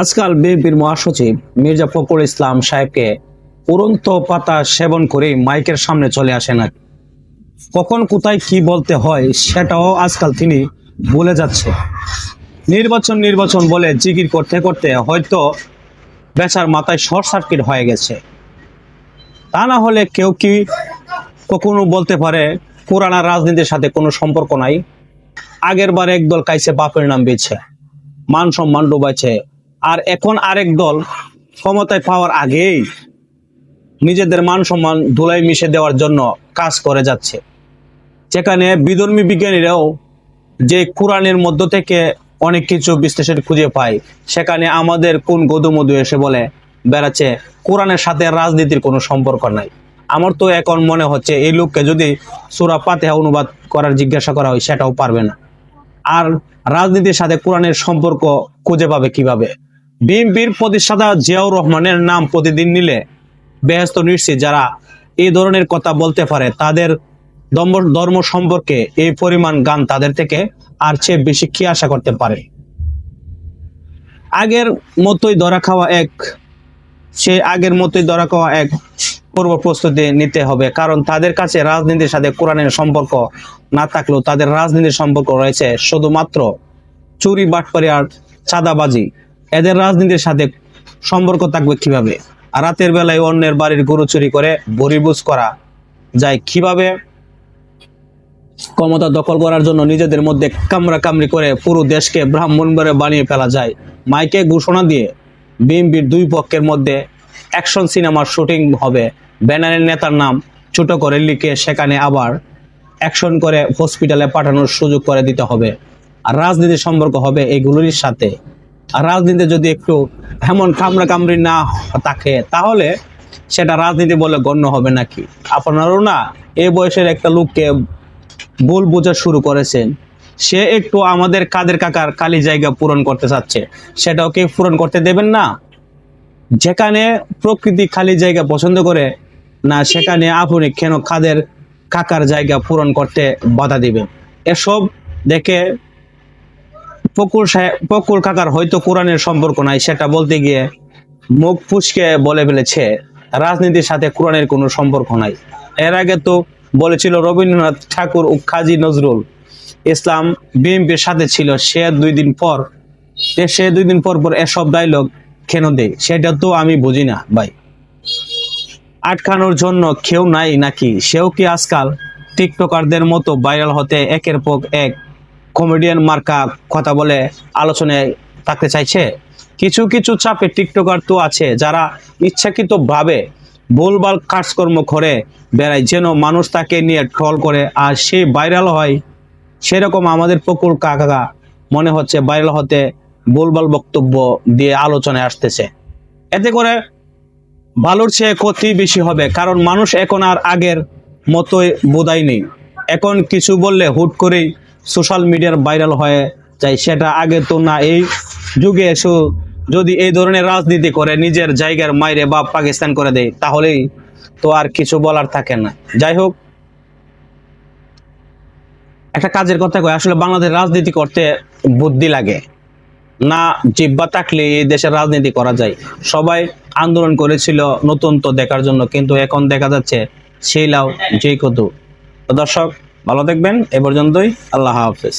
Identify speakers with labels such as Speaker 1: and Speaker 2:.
Speaker 1: আজকাল বিএনপির মহাসচিব মির্জা ফখরুল ইসলাম সাহেবকে উড়ন্ত পাতা সেবন করে মাইকের সামনে চলে আসে না কখন, কোথায়, কি বলতে হয় সেটাও আজকাল তিনি ভুলে যাচ্ছে। নির্বাচন নির্বাচন বলে জিকির করতে করতে হয়তো বেচার মাথায় শর্ট সার্কিট হয়ে গেছে। তা না হলে কেউ কি কখনো বলতে পারে পুরানা রাজনীতির সাথে কোনো সম্পর্ক নাই? আগের বার একদল কাইছে বাপের নাম বেছে মান সম্মান ডুবাইছে। আর এখন আরেক দল ক্ষমতায় পাওয়ার আগেই নিজেদের মান সম্মান ধুলাই মিশে দেওয়ার জন্য কাজ করে যাচ্ছে। যেখানে বিধর্মী বিজ্ঞানীরাও যে কোরআনের মধ্য থেকে অনেক কিছু বিশ্লেষণ খুঁজে পায়, সেখানে আমাদের কোন গদুমধু এসে বলে, বেড়াচ্ছে, কোরআনের সাথে রাজনীতির কোনো সম্পর্ক নাই। আমার তো এখন মনে হচ্ছে এই লোককে যদি সুরা পাতেহা অনুবাদ করার জিজ্ঞাসা করা হয়, সেটাও পারবে না। আর রাজনীতির সাথে কোরআনের সম্পর্ক খুঁজে পাবে কীভাবে? বিএনপির প্রতিষ্ঠাতা জিয়াউর রহমানের নাম প্রতিদিন নিলে বেহস্ত নিশ্চিত যারা এই ধরনের কথা বলতে পারে, তাদের ধর্ম সম্পর্কে এই পরিমাণ গান তাদের থেকে আর চেয়ে বেশি কি আশা করতে পারে? আগের মতোই ধরা খাওয়া এক, সে আগের মতোই ধরা খাওয়া এক পূর্ব প্রস্তুতি নিতে হবে। কারণ তাদের কাছে রাজনীতির সাথে কোরআনের সম্পর্ক না থাকলেও তাদের রাজনীতির সম্পর্ক রয়েছে শুধুমাত্র চুরি, বাটপারি আর চাঁদাবাজি। এদের রাজনীতির সাথে সম্পর্ক থাকবে কীভাবে? আর রাতের বেলায় অন্যের বাড়ির গরু চুরি করে বরিবুজ করা যায় কীভাবে? ক্ষমতা দখল করার জন্য নিজেদের মধ্যে কামরা কামড়ি করে পুরো দেশকে ব্রাহ্মণবারে বানিয়ে ফেলা যায়। মাইকে ঘোষণা দিয়ে বিএনপির দুই পক্ষের মধ্যে অ্যাকশন সিনেমার শুটিং হবে। ব্যানারের নেতার নাম ছোট করে লিখে সেখানে আবার অ্যাকশন করে হসপিটালে পাঠানোর সুযোগ করে দিতে হবে। আর রাজনীতির সম্পর্ক হবে এগুলোর সাথে। রাজনীতি যদি একটু এমন কামড়া কামড়ি না থাকে, তাহলে সেটা রাজনীতি বলে গণ্য হবে নাকি? আপনারও না এই বয়সের একটা লোককে ভুল বোঝা শুরু করেছেন। সে একটু আমাদের কাদের কাকার খালি জায়গা পূরণ করতে চাচ্ছে, সেটাও কি পূরণ করতে দেবেন না? যেখানে প্রকৃতি খালি জায়গা পছন্দ করে, না সেখানে আপনি কেন কাদের কাকার জায়গা পূরণ করতে বাধা দিবেন? এসব দেখে সাহেব ফকুর কাকার হয়তো কোরআনের সম্পর্ক নাই, সেটা বলতে গিয়ে মুখ ফুসকে বলে ফেলেছে, রাজনীতির সাথে কোরআনের কোনো সম্পর্ক নাই। এর আগে তো বলেছিল রবীন্দ্রনাথ ঠাকুর ও কাজী নজরুল ইসলাম বিএনপির সাথে ছিল, সে দুই দিন পর, সে দুই দিন পর পর এসব ডায়লগ কেন দেয়? সেটা তো আমি বুঝি না, ভাই। আটকানোর জন্য কেউ নাই নাকি? সেও কি আজকাল টিকটকারদের মতো ভাইরাল হতে একের পর এক কমেডিয়ান মার্কা কথা বলে আলোচনায় থাকতে চাইছে। কিছু কিছু চাপে টিকটকার তো আছে যারা ইচ্ছাকৃত ভাবে ভুলভাল কাজকর্ম করে বেড়ায়, যেন মানুষ তাকে নিয়ে ট্রল করে আর সে ভাইরাল হয় সেরকম আমাদের পকুর কাকা মনে হচ্ছে ভাইরাল হতে ভুলভাল বক্তব্য দিয়ে আলোচনায় আসতেছে। এতে করে ভালোর চেয়ে ক্ষতি বেশি হবে, কারণ মানুষ এখন আর আগের মতোই বোধাই নেই। এখন কিছু বললে হুট করেই সোশ্যাল মিডিয়ার ভাইরাল হয়ে যায়, সেটা আগে তো না, এই যুগে এসে যদি এই ধরনের রাজনীতি করে, নিজের জায়গার মাইরে বা পাকিস্তান করে দেয়, তাহলেই তো আর কিছু বলার থাকে না। যাই হোক, একটা কাজের কথা কয়, আসলে বাংলাদেশ রাজনীতি করতে বুদ্ধি লাগে। না জিব্বা থাকলে এই দেশের রাজনীতি করা যায়। সবাই আন্দোলন করেছিল নতুন তো দেখার জন্য, কিন্তু এখন দেখা যাচ্ছে, সেই লাও যেই কত দর্শক ভালো থাকবেন এ পর্যন্তই। আল্লাহ হাফেজ।